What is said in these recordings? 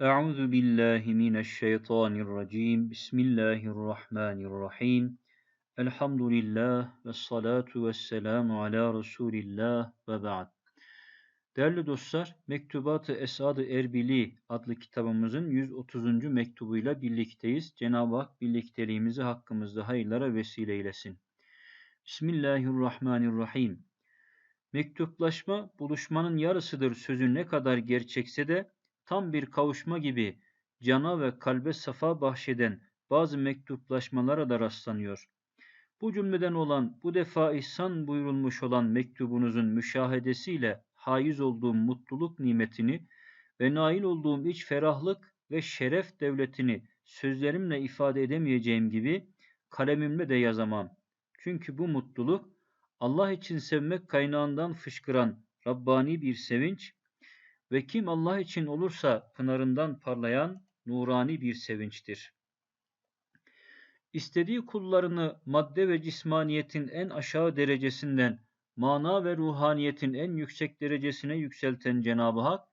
Euzu billahi mineşşeytanirracim. Bismillahirrahmanirrahim. Elhamdülillah ve salatu ve selamu ala Resulillah ve ba'd. Değerli dostlar, Mektubat-ı Esad-ı Erbili adlı kitabımızın 130. mektubuyla birlikteyiz. Cenab-ı Hak birlikteliğimizi hakkımızda hayırlara vesile eylesin. Bismillahirrahmanirrahim. Mektuplaşma buluşmanın yarısıdır sözü ne kadar gerçekse de tam bir kavuşma gibi cana ve kalbe safa bahşeden bazı mektuplaşmalara da rastlanıyor. Bu cümleden olan, bu defa ihsan buyurulmuş olan mektubunuzun müşahedesiyle haiz olduğum mutluluk nimetini ve nail olduğum iç ferahlık ve şeref devletini sözlerimle ifade edemeyeceğim gibi kalemimle de yazamam. Çünkü bu mutluluk Allah için sevmek kaynağından fışkıran Rabbani bir sevinç ve kim Allah için olursa pınarından parlayan nurani bir sevinçtir. İstediği kullarını madde ve cismaniyetin en aşağı derecesinden mana ve ruhaniyetin en yüksek derecesine yükselten Cenab-ı Hak,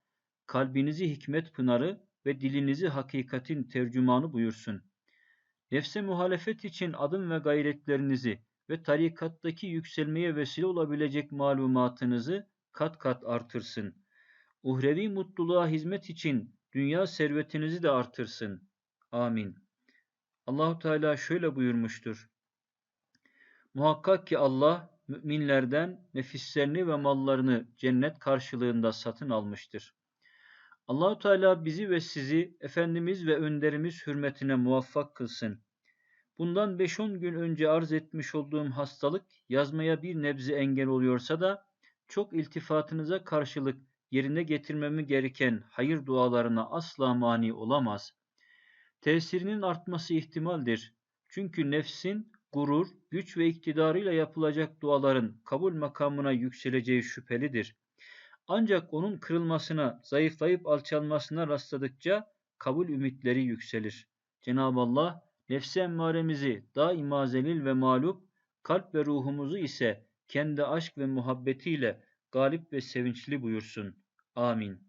kalbinizi hikmet pınarı ve dilinizi hakikatin tercümanı buyursun. Nefse muhalefet için adım ve gayretlerinizi ve tarikattaki yükselmeye vesile olabilecek malumatınızı kat kat artırsın. Uhrevi mutluluğa hizmet için dünya servetinizi de artırsın. Amin. Allahu Teala şöyle buyurmuştur. Muhakkak ki Allah müminlerden nefislerini ve mallarını cennet karşılığında satın almıştır. Allahu Teala bizi ve sizi Efendimiz ve önderimiz hürmetine muvaffak kılsın. Bundan 5-10 gün önce arz etmiş olduğum hastalık yazmaya bir nebze engel oluyorsa da çok iltifatınıza karşılık yerine getirmemi gereken hayır dualarına asla mani olamaz. Tesirinin artması ihtimaldir. Çünkü nefsin gurur, güç ve iktidarıyla yapılacak duaların kabul makamına yükseleceği şüphelidir. Ancak onun kırılmasına, zayıflayıp alçalmasına rastladıkça kabul ümitleri yükselir. Cenab-ı Allah nefsi emmaremizi daima zelil ve mağlup, kalp ve ruhumuzu ise kendi aşk ve muhabbetiyle galip ve sevinçli buyursun. Amin.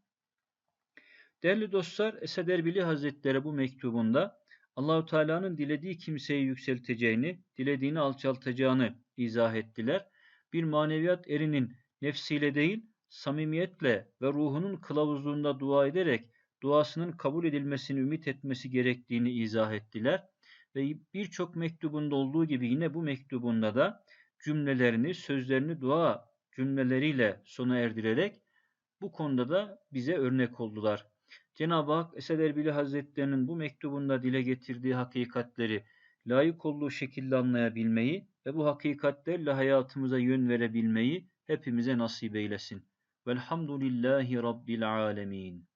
Değerli dostlar, Esed Erbili Hazretleri bu mektubunda Allahu Teala'nın dilediği kimseyi yükselteceğini, dilediğini alçaltacağını izah ettiler. Bir maneviyat erinin nefsiyle değil, samimiyetle ve ruhunun kılavuzluğunda dua ederek duasının kabul edilmesini ümit etmesi gerektiğini izah ettiler. Ve birçok mektubunda olduğu gibi yine bu mektubunda da cümlelerini, sözlerini dua cümleleriyle sona erdirerek bu konuda da bize örnek oldular. Cenab-ı Hak Esed Erbili Hazretlerinin bu mektubunda dile getirdiği hakikatleri layık olduğu şekilde anlayabilmeyi ve bu hakikatlerle hayatımıza yön verebilmeyi hepimize nasip eylesin. Velhamdülillahi Rabbil Alemin.